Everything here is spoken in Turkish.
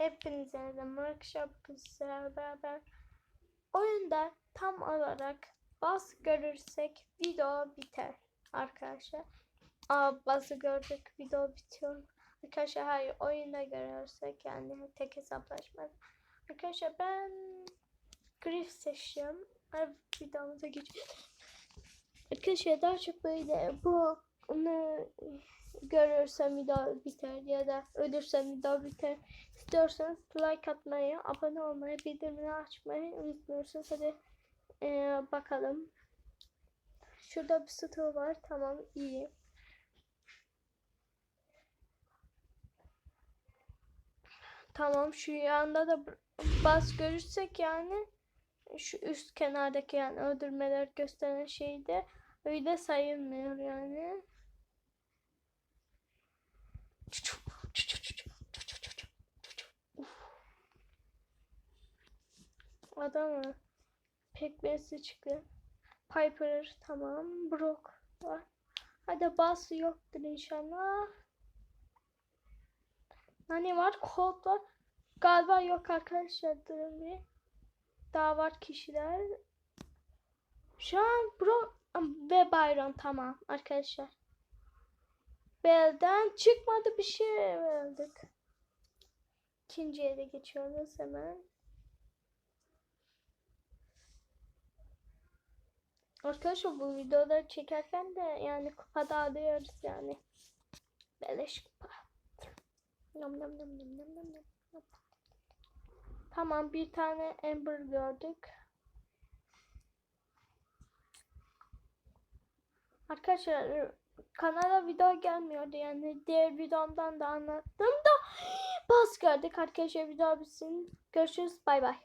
Hepinize de workshop'la beraber oyunda tam olarak bas görürsek video biter arkadaşlar. Aa bazı gördük video bitiyor. Arkadaşlar hayır oyunda görürsek yani tek hesaplaşma. Arkadaşlar ben Griff seçiyorum. Videomuza geçelim. Arkadaşlar daha çok böyle bu onu görürsem video biter ya da ölürsem video biter. İstiyorsanız like atmayı, abone olmayı, bildirimleri açmayı unutmuyorsunuz. Hadi eee, bakalım. Şurada bir stoğu var. Tamam iyi. Tamam şu yanda da bas görürsek yani şu üst kenardaki yani öldürmeler gösteren şeyde öyle sayılmıyor yani. Adamı pekmezli çıktı. Piper tamam. Brock var. Hadi bas yoktur inşallah. Hani var? Colt var. Galiba yok arkadaşlar. Durun bir. Daha var kişiler. Şu an Brock ve Byron tamam arkadaşlar. Belden çıkmadı bir şey aldık. İkinciye de geçiyoruz hemen. Arkadaşlar bu videoları çekerken de yani kupa dağılıyoruz yani. Beleş kupa. Nom nom nom nom nom nom. nom. Tamam bir tane Amber gördük. Arkadaşlar kanala video gelmiyordu yani diğer videomdan da anlattım da bas gördük arkadaşlar video bitsin. Görüşürüz bay bay.